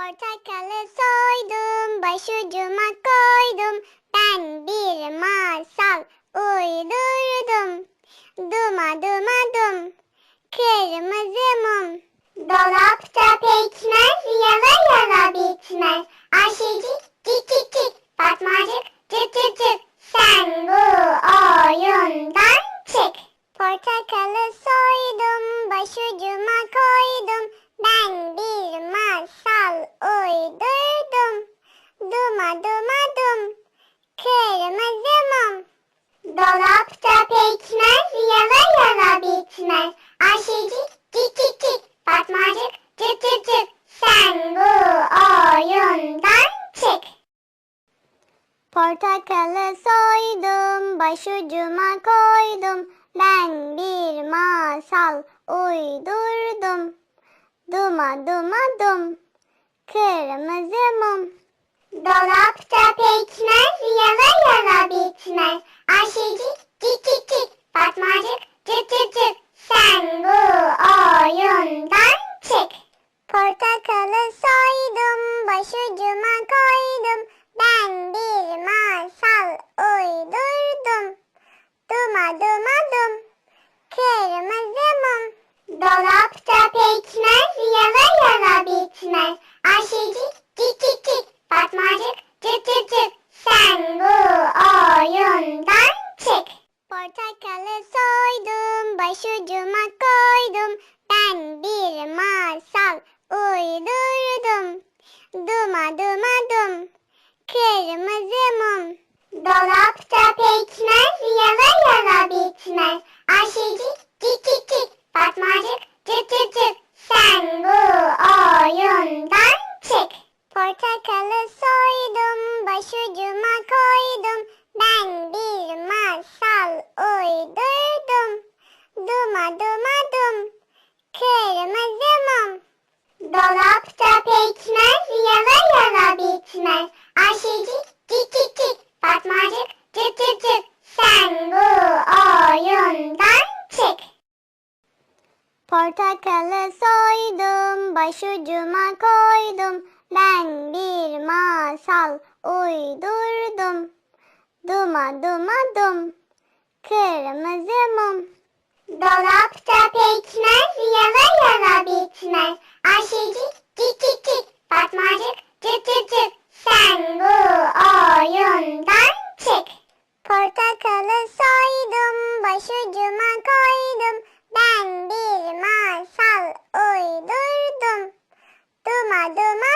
Portakalı soydum, başucuma koydum. Ben bir masal uydurdum. Duma duma dum, kırmızı mum. Dolapta pekmez, yala yala bitmez. Ayşecik cik cik cik, Fatmacık cık cık cık. Sen bu oyundan çık. Portakalı soydum, başucuma koydum. Ben bir masal uydurdum. Duma duma dum, kırmızı mum. Dolapta pekmez, yala yala bitmez. Ayşecik cik cik cik, Fatmacık cık cık cık. Sen bu oyundan çık. Portakalı soydum, başucuma koydum. Ben bir masal uydurdum. Duma duma dum, kırmızı mum. Dolapta pekmez, yala yala bitmez. Ayşecik cik cik cik, Fatmacık cık cık cık. Sen bu oyundan çık. Portakalı soydum, başucuma koydum. Ben bir masal uydurdum. Duma duma dum, kırmızı mum. Dolapta pekmez, yala yala bitmez. Ayşecik cik cik cik, Fatmacık cık cık cık. Sen bu oyundan çık. Portakalı soydum, başucuma koydum. Ben bir masal uydurdum. Duma duma dum, kırmızı mum. Dolapta pekmez, yala yala bitmez. Ayşecik cik cik cik, Fatmacık cık cık cık. Sen bu oyundan çık. Portakalı soydum, başucuma uydurdum. Duma duma dum, kırmızı mum. Dolapta pekmez, yala yala bitmez. Ayşecik cik cik cik, Fatmacık cık cık cık. Sen bu oyundan çık. Portakalı soydum, başucuma koydum. Ben bir masal uydurdum. Duma duma dum, kırmızı mum. Dolapta pekmez, yala yala bitmez. Ayşecik cik cik cik, Fatmacık cık cık cık. Sen bu oyundan çık. Portakalı soydum, başucuma koydum. Ben bir masal uydurdum. Duma duma